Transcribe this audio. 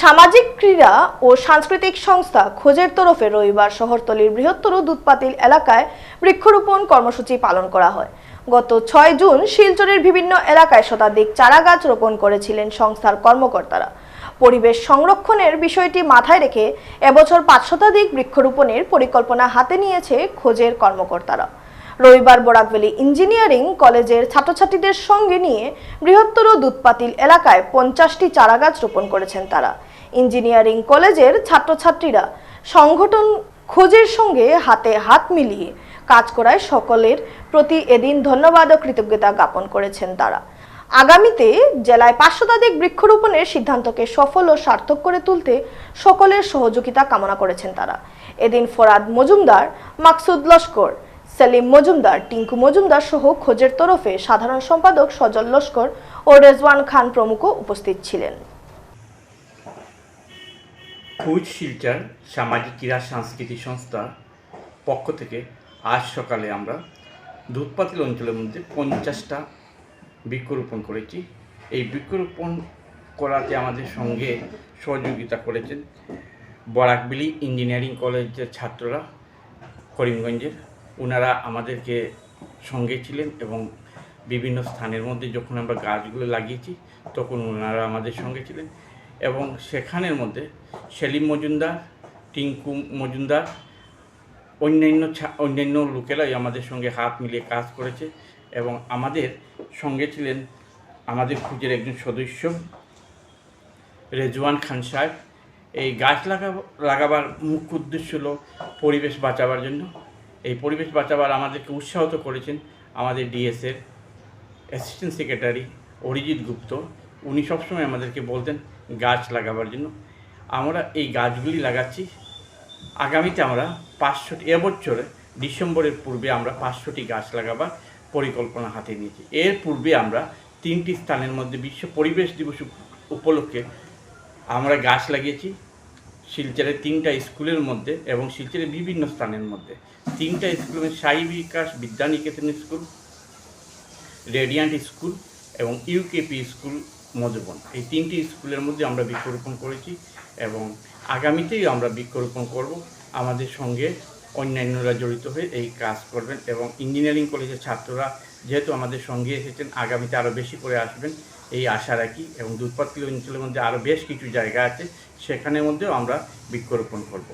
সামাজিক ক্রীড়া ও সাংস্কৃতিক সংস্থা খোঁজের তরফে রবিবার শহরতলির বৃহত্তর দুধপাতিল এলাকায় বৃক্ষরোপণ কর্মসূচি পালন করা হয়। গত ছয় জুন শিলচরের বিভিন্ন এলাকায় শতাধিক চারাগাছ রোপণ করেছিলেন সংস্থার কর্মকর্তারা। পরিবেশ সংরক্ষণের বিষয়টি মাথায় রেখে এবছর পাঁচ শতাধিক বৃক্ষরোপণের পরিকল্পনা হাতে নিয়েছে খোঁজের কর্মকর্তারা। রবিবার বরাকভ্যালি ইঞ্জিনিয়ারিং কলেজের ছাত্রছাত্রীদের সঙ্গে নিয়ে বৃহত্তর দুধপাতিল এলাকায় পঞ্চাশটি চারাগাছ রোপণ করেছেন তারা। ইঞ্জিনিয়ারিং কলেজের ছাত্রছাত্রীরা সংগঠন খোঁজের সঙ্গে হাতে হাত মিলিয়ে কাজ করায় সকলের প্রতি এদিন ধন্যবাদ ও কৃতজ্ঞতা জ্ঞাপন করেছেন তারা। আগামীতে জেলায় পাঁচ শতাধিক বৃক্ষরোপণের সিদ্ধান্তকে সফল ও সার্থক করে তুলতে সকলের সহযোগিতা কামনা করেছেন তারা। এদিন ফরাদ মজুমদার, মাকসুদ লস্কর, সেলিম মজুমদার, টিঙ্কু মজুমদার সহ খোঁজের তরফে সাধারণ সম্পাদক সজল লস্কর ও রেজওয়ান খান প্রমুখ উপস্থিত ছিলেন। খুঁজ শিলচার সামাজিক ক্রীড়া সাংস্কৃতিক সংস্থার পক্ষ থেকে আজ সকালে আমরা দুধপাতিল অঞ্চলের মধ্যে পঞ্চাশটা বৃক্ষরোপণ করেছি। এই বৃক্ষরোপণ করাতে আমাদের সঙ্গে সহযোগিতা করেছেন বরাকবিলি ইঞ্জিনিয়ারিং কলেজের ছাত্ররা করিমগঞ্জের। ওনারা আমাদেরকে সঙ্গে ছিলেন এবং বিভিন্ন স্থানের মধ্যে যখন আমরা গাছগুলো লাগিয়েছি, তখন ওনারা আমাদের সঙ্গে ছিলেন। এবং সেখানের মধ্যে সেলিম মজুমদার, টিঙ্কু মজুমদার, অন্যান্য অন্যান্য লোকেরাই আমাদের সঙ্গে হাত মিলিয়ে কাজ করেছে এবং আমাদের সঙ্গে ছিলেন আমাদের খুঁজের একজন সদস্য রেজওয়ান খান সাহেব। এই গাছ লাগাব লাগাবার মুখ্য উদ্দেশ্য হলো পরিবেশ বাঁচাবার জন্য। এই পরিবেশ বাঁচাবার আমাদেরকে উৎসাহিত করেছেন আমাদের ডিএসের অ্যাসিস্ট্যান্ট সেক্রেটারি অরিজিৎ গুপ্ত। উনি সবসময় আমাদেরকে বলতেন গাছ লাগাবার জন্য। আমরা এই গাছগুলি লাগাচ্ছি। আগামীতে আমরা পাঁচশোটি, এবছরে ডিসেম্বরের পূর্বে আমরা পাঁচশোটি গাছ লাগাবার পরিকল্পনা হাতে নিয়েছি। এর পূর্বে আমরা তিনটি স্থানের মধ্যে বিশ্ব পরিবেশ দিবস উপলক্ষে আমরা গাছ লাগিয়েছি। শিলচরের তিনটা স্কুলের মধ্যে এবং শিলচরের বিভিন্ন স্থানের মধ্যে। তিনটা স্কুলের Sai Bikash Vidyaniketan school, Radiant school এবং ইউকেপি স্কুল মধুবন এই তিনটি স্কুলের মধ্যে আমরা বৃক্ষরোপণ করেছি এবং আগামীতেই আমরা বৃক্ষরোপণ করব। আমাদের সঙ্গে অন্যান্যরা জড়িত হয়ে এই কাজ করবেন এবং ইঞ্জিনিয়ারিং কলেজের ছাত্ররা যেহেতু আমাদের সঙ্গে এসেছেন, আগামীতে আরও বেশি করে আসবেন, এই আশা রাখি এবং দুধপাতলি অঞ্চলের মধ্যে আরও বেশ কিছু জায়গা আছে, সেখানের মধ্যেও আমরা বৃক্ষরোপণ করব।